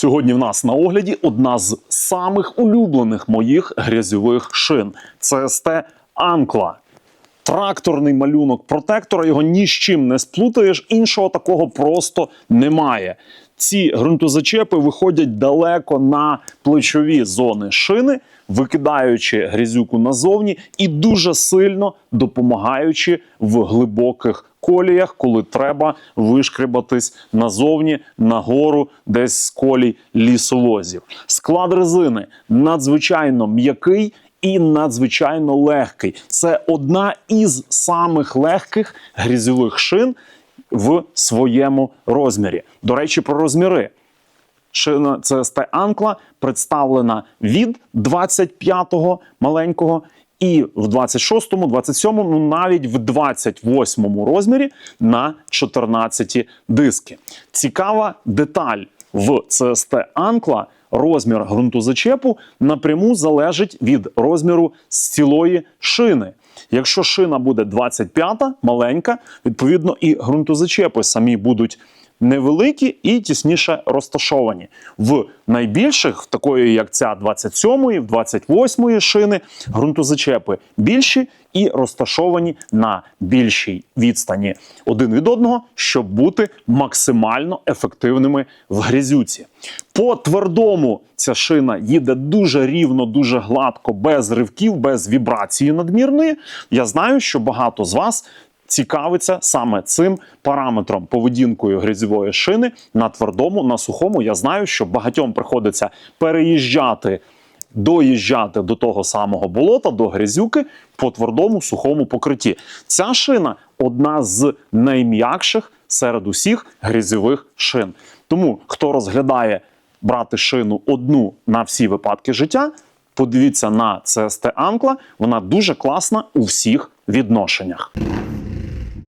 Сьогодні в нас на огляді одна з самих улюблених моїх грязьових шин. ЦСТ Анкла. Тракторний малюнок протектора, його ні з чим не сплутаєш, іншого такого просто немає. Ці ґрунтозачепи виходять далеко на плечові зони шини, викидаючи грязюку назовні і дуже сильно допомагаючи в глибоких коліях, коли треба вишкрібатись назовні нагору, десь з колій лісовозів. Склад резини надзвичайно м'який і надзвичайно легкий. Це одна із самих легких грязьових шин в своєму розмірі. До речі, про розміри. Шина CST Анкла представлена від 25-го маленького і в 26-му, 27-му, ну навіть в 28-му розмірі на 14 диски. Цікава деталь в CST Анкла. Розмір ґрунтозачепу напряму залежить від розміру цілої шини. Якщо шина буде 25-та, маленька, відповідно і ґрунтозачепи самі будуть невеликі і тісніше розташовані. В найбільших, такої як ця 27-ї, в 28-ї шини, ґрунтозачепи більші і розташовані на більшій відстані один від одного, щоб бути максимально ефективними в грязюці. По твердому ця шина їде дуже рівно, дуже гладко, без ривків, без вібрації надмірної. Я знаю, що багато з вас цікавиться саме цим параметром поведінкою грязьової шини на твердому, на сухому. Я знаю, що багатьом приходиться переїжджати. Доїжджати до того самого болота, до грязюки по твердому сухому покритті. Ця шина одна з найм'якших серед усіх грязьових шин. Тому хто розглядає брати шину одну на всі випадки життя, подивіться на CST Ankla, вона дуже класна у всіх відношеннях.